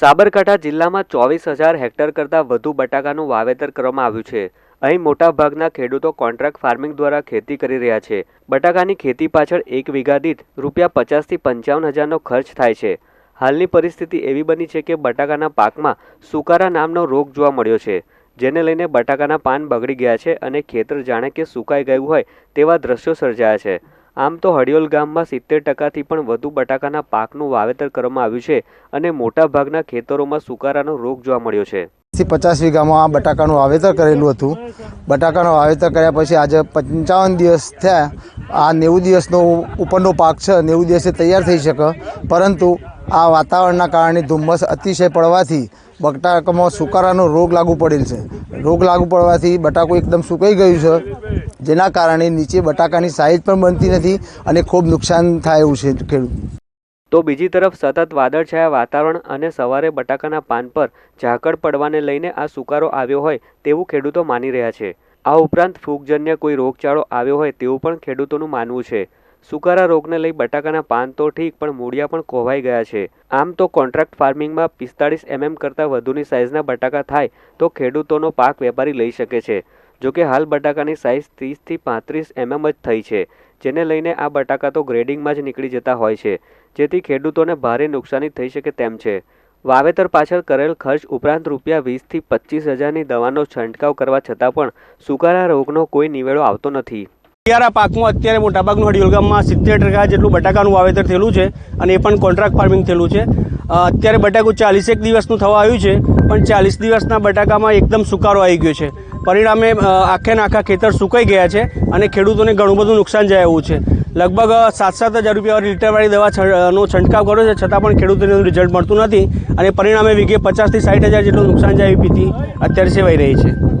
સાબરકાંઠા જિલ્લામાં ચોવીસ હજાર હેક્ટર કરતાં વધુ બટાકાનું વાવેતર કરવામાં આવ્યું છે. અહીં મોટાભાગના ખેડૂતો કોન્ટ્રાક્ટ ફાર્મિંગ દ્વારા ખેતી કરી રહ્યા છે. બટાકાની ખેતી પાછળ એક વીઘા દીઠ રૂપિયા પચાસથી પંચાવન હજારનો ખર્ચ થાય છે. હાલની પરિસ્થિતિ એવી બની છે કે બટાકાના પાકમાં સુકારા નામનો રોગ જોવા મળ્યો છે, જેને લઈને બટાકાના પાન બગડી ગયા છે અને ખેતર જાણે કે સુકાઈ ગયું હોય તેવા દ્રશ્યો સર્જાયા છે. આમ તો હડિયોલ ગામમાં સિત્તેર ટકાથી પણ વધુ બટાકાના પાકનું વાવેતર કરવામાં આવ્યું છે અને મોટાભાગના ખેતરોમાં સુકારાનો રોગ જોવા મળ્યો છે. પચાસ વીઘામાં આ બટાકાનું વાવેતર કરેલું હતું. બટાકાનું વાવેતર કર્યા પછી આજે પંચાવન દિવસ થયા. આ નેવું દિવસનો ઉપરનો પાક છે, નેવું દિવસે તૈયાર થઈ શકે. પરંતુ આ વાતાવરણના કારણે ધુમ્મસ અતિશય પડવાથી બટાકામાં સુકારાનો રોગ લાગુ પડેલ છે. રોગ લાગુ પડવાથી બટાકું એકદમ સુકાઈ ગયું છે. જેના કારણે નીચે બટાકાની સાઇઝ પણ બનતી નથી અને ખૂબ નુકસાન થાય એવું છે ખેડૂત. તો બીજી તરફ સતત વાદળછાયા વાતાવરણ અને સવારે બટાકાના પાન પર ઝાકળ પડવાને લઈને આ સુકારો આવ્યો હોય તેવું ખેડૂતો માની રહ્યા છે. આ ઉપરાંત ફૂગજન્ય કોઈ રોગચાળો આવ્યો હોય તેવું પણ ખેડૂતોનું માનવું છે. સુકારા રોગને લઈ બટાકાના પાન તો ઠીક, પણ મૂળિયા પણ કોવાઈ ગયા છે. આમ તો કોન્ટ્રાક્ટ ફાર્મિંગમાં પિસ્તાળીસ એમએમ કરતાં વધુની સાઇઝના બટાકા થાય તો ખેડૂતોનો પાક વેપારી લઈ શકે છે. જોકે હાલ બટાકાની સાઇઝ ત્રીસથી પાંત્રીસ એમએમ જ થઈ છે, જેને લઈને આ બટાકા તો ગ્રેડિંગમાં જ નીકળી જતા હોય છે, જેથી ખેડૂતોને ભારે નુકસાની થઈ શકે તેમ છે. વાવેતર પાછળ કરેલ ખર્ચ ઉપરાંત રૂપિયા વીસથી પચીસ હજારની દવાનો છંટકાવ કરવા છતાં પણ સુકારા રોગનો કોઈ નિવેડો આવતો નથી. અત્યારે પાકમાં અત્યારે મોટાભાગનું હડિયોલ સિત્તેર ટકા જેટલું બટાકાનું વાવેતર થયેલું છે અને એ પણ કોન્ટ્રાક્ટ ફાર્મિંગ થયેલું છે. અત્યારે બટાકું ચાલીસેક દિવસનું થવા આવ્યું છે, પણ ચાલીસ દિવસના બટાકામાં એકદમ સુકારો આવી ગયો છે. પરિણામે આખે આખા ખેતર સુકાઈ ગયા છે અને ખેડૂતોને ઘણું બધું નુકસાન જાય એવું છે. લગભગ સાત સાત હજાર રૂપિયા લીટરવાળી દવા નો છંટકાવ કર્યો છે, છતાં પણ ખેડૂતોને રિઝલ્ટ મળતું નથી અને પરિણામે વીઘે પચાસથી સાઠ હજાર જેટલું નુકસાન જાય એવી ભીતિ અત્યારે સેવાઈ રહી છે.